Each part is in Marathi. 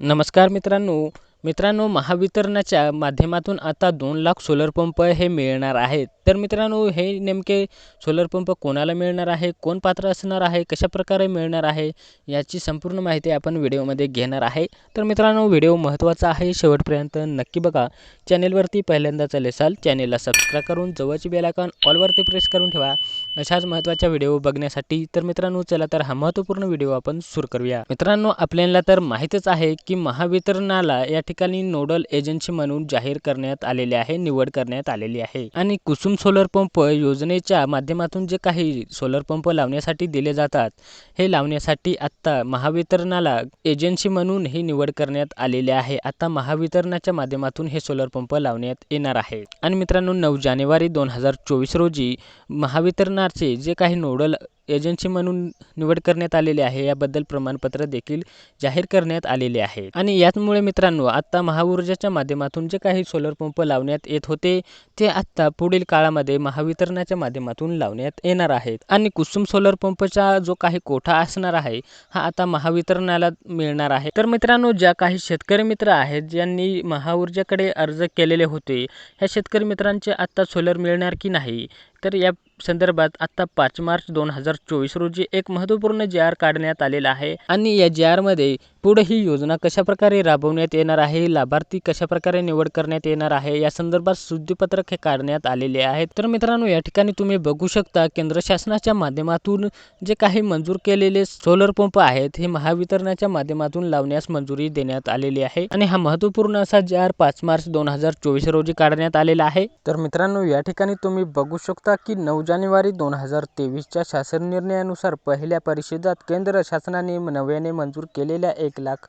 नमस्कार मित्रांनो. मित्रांनो महावितरणाच्या माध्यमातून आता दोन लाख सोलर पंप हे मिळणार आहेत. तर मित्रांनो हे नेमके सोलर पंप कोणाला मिळणार आहे? कोण पात्र असणार आहे? कशा प्रकारे मिळणार आहे? याची संपूर्ण माहिती आपण व्हिडिओमध्ये घेणार आहे. तर मित्रांनो व्हिडिओ महत्त्वाचा आहे. शेवटपर्यंत नक्की बघा. चॅनेलवरती पहिल्यांदा असाल चॅनेलला सबस्क्राईब करून जवळची बेलायकॉन ऑलवरती प्रेस करून ठेवा. अशाच महत्त्वाच्या व्हिडिओ बघण्यासाठी तर मित्रांनो चला तर हा महत्त्वपूर्ण व्हिडिओ आपण सुरू करूया. मित्रांनो आपल्याला तर माहीतच आहे की महावितरणाला या ठिकाणी नोडल एजन्सी म्हणून जाहीर करण्यात आलेले आहे निवड करण्यात आलेली आहे. आणि कुसुम सोलर पंप योजनेच्या माध्यमातून जे काही सोलर पंप लावण्यासाठी दिले जातात हे लावण्यासाठी आत्ता महावितरणाला एजन्सी म्हणून ही निवड करण्यात आलेली आहे. आता महावितरणाच्या माध्यमातून हे सोलर पंप लावण्यात येणार आहे. आणि मित्रांनो नऊ जानेवारी दोन हजार चोवीस रोजी प्रकारचे जे काही नोडल एजन्सी म्हणून निवड करण्यात आलेली आहे. याबद्दल प्रमाणपत्र देखील जाहीर करण्यात आलेले आहे. आणि याचमुळे मित्रांनो आत्ता महाऊर्जाच्या माध्यमातून जे काही सोलर पंप लावण्यात येत होते ते आत्ता पुढील काळामध्ये महावितरणाच्या माध्यमातून लावण्यात येणार आहेत. आणि कुसुम सोलर पंपचा जो काही कोठा असणार आहे हा आता महावितरणाला मिळणार आहे. तर मित्रांनो ज्या काही शेतकरी मित्र आहेत ज्यांनी महाऊर्जाकडे अर्ज केलेले होते ह्या शेतकरी मित्रांचे आत्ता सोलर मिळणार की नाही? तर या संदर्भात आत्ता पाच मार्च दोन हजार चोवीस रोजी एक महत्त्वपूर्ण जी आर काढण्यात आलेला आहे. आणि या जी आरमध्ये पुढे ही योजना कशाप्रकारे राबवण्यात येणार आहे लाभार्थी कशाप्रकारे निवड करण्यात येणार आहे या संदर्भात शुद्धीपत्रक हे काढण्यात आलेले आहे तर मित्रांनो या ठिकाणी तुम्ही बघू शकता केंद्र शासनाच्या माध्यमातून जे काही मंजूर केलेले सोलर पंप आहेत हे महावितरणाच्या माध्यमातून लावण्यास मंजुरी देण्यात आलेली आहे. आणि हा महत्त्वपूर्ण असा जी आर पाच मार्च दोन हजार चोवीस रोजी काढण्यात आलेला आहे. तर मित्रांनो या ठिकाणी तुम्ही बघू शकता की नऊ जानेवारी दोन हजार तेवीसच्या शासन निर्णयानुसार पहिल्या परिषदात केंद्र शासनाने नव्याने मंजूर केलेल्या एक लाख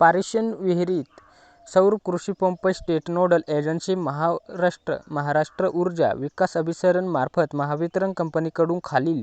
पारेषण विहिरीत सौर कृषीपंप state nodal agency Maharashtra Maharashtra ऊर्जा विकास अभिसरण मार्फत महावितरण कंपनीकडून खालील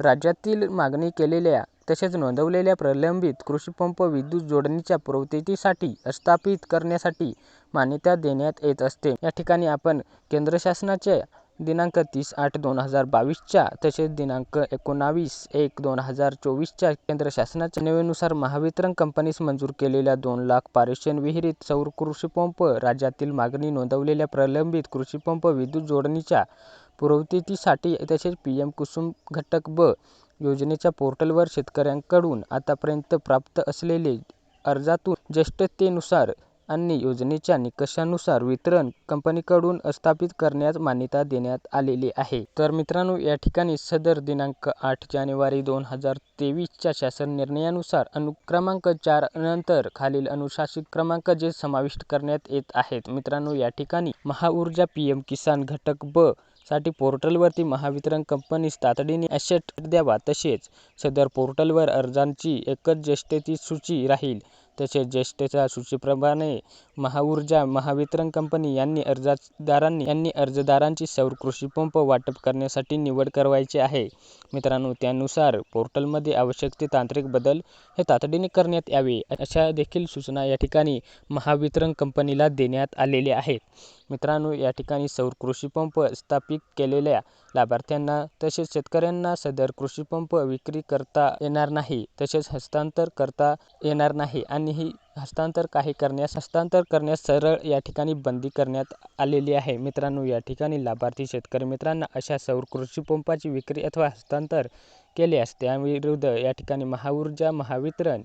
राज्यातील मागणी केलेल्या तसेच नोंदवलेल्या प्रलंबित कृषीपंप विद्युत जोडणीच्या पूर्ततेसाठी स्थापित करण्यासाठी मान्यता देण्यात येत असते. या ठिकाणी आपण केंद्र शासनाच्या दिनांक तीस आठ दोन हजार बावीसच्या तसेच दिनांक एकोणावीस एक दोन हजार चोवीसच्या केंद्र शासनाच्या नेवेनुसार महावितरण कंपनीस मंजूर केलेल्या दोन लाख पारेषण विहिरीत सौर कृषीपंप राज्यातील मागणी नोंदवलेल्या प्रलंबित कृषीपंप विद्युत जोडणीच्या पुरवतीसाठी तसेच पी एम कुसुम घटक ब योजनेच्या पोर्टलवर शेतकऱ्यांकडून आतापर्यंत प्राप्त असलेले अर्जातून ज्येष्ठतेनुसार आणि योजनेच्या निकषानुसार वितरण कंपनीकडून स्थापित करण्यास मान्यता देण्यात आलेली आहे. तर मित्रांनो या ठिकाणी सदर दिनांक आठ जानेवारी दोन हजार तेवीसच्या शासन निर्णयानुसार अनुक्रमांक चार नंतर खालील अनुशासित क्रमांक जे समाविष्ट करण्यात येत आहेत. मित्रांनो या ठिकाणी महाऊर्जा पी एम किसान घटक ब साठी पोर्टलवरती महावितरण कंपनीस तातडीने ॲसेट द्यावा तसेच सदर पोर्टलवर अर्जांची एकच ज्येष्ठतेची सूची राहील. तसेच ज्येष्ठता सूचीप्रमाणे महाऊर्जा महावितरण कंपनी यांनी अर्जदारांनी यांनी अर्जदारांची सौर कृषीपंप वाटप करण्यासाठी निवड करवायची आहे. मित्रांनो त्यानुसार पोर्टलमध्ये आवश्यक ते तांत्रिक बदल हे तातडीने करण्यात यावे अशा देखील सूचना या ठिकाणी महावितरण कंपनीला देण्यात आलेल्या आहेत. मित्रांनो या ठिकाणी सौर कृषीपंप स्थापित केलेल्या लाभार्थ्यांना तसेच शेतकऱ्यांना सदर कृषीपंप विक्री करता येणार नाही तसेच हस्तांतर करता येणार नाही आणि ही हस्तांतर काही करण्यास हस्तांतर करण्यास सरळ या ठिकाणी बंदी करण्यात आलेली आहे. मित्रांनो या ठिकाणी लाभार्थी शेतकरी मित्रांना अशा सौर कृषीपंपाची विक्री अथवा हस्तांतर केल्यास त्याविरुद्ध या ठिकाणी महाऊर्जा महावितरण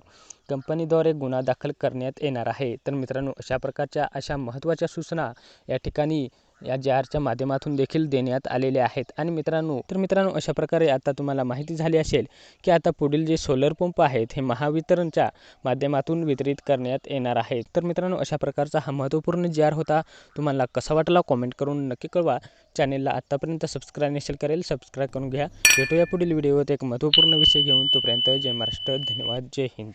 कंपनीद्वारे गुन्हा दाखल करण्यात येणार आहे. तर मित्रांनो अशा प्रकारच्या अशा महत्त्वाच्या सूचना या ठिकाणी या जे आरच्या माध्यमातून देखील देण्यात आलेले आहेत. आणि मित्रांनो तर मित्रांनो अशा प्रकारे आता तुम्हाला माहिती झाली असेल की आता पुढील जे सोलर पंप आहेत हे महावितरणच्या माध्यमातून वितरित करण्यात येणार आहेत. तर मित्रांनो अशा प्रकारचा हा महत्त्वपूर्ण जे आर होता. तुम्हाला कसा वाटला कॉमेंट करून नक्की कळवा. चॅनेलला आत्तापर्यंत सबस्क्राईब नसेल करेल सबस्क्राईब करून घ्या. भेटूया पुढील व्हिडिओत एक महत्त्वपूर्ण विषय घेऊन. तोपर्यंत जय महाराष्ट्र. धन्यवाद. जय हिंद.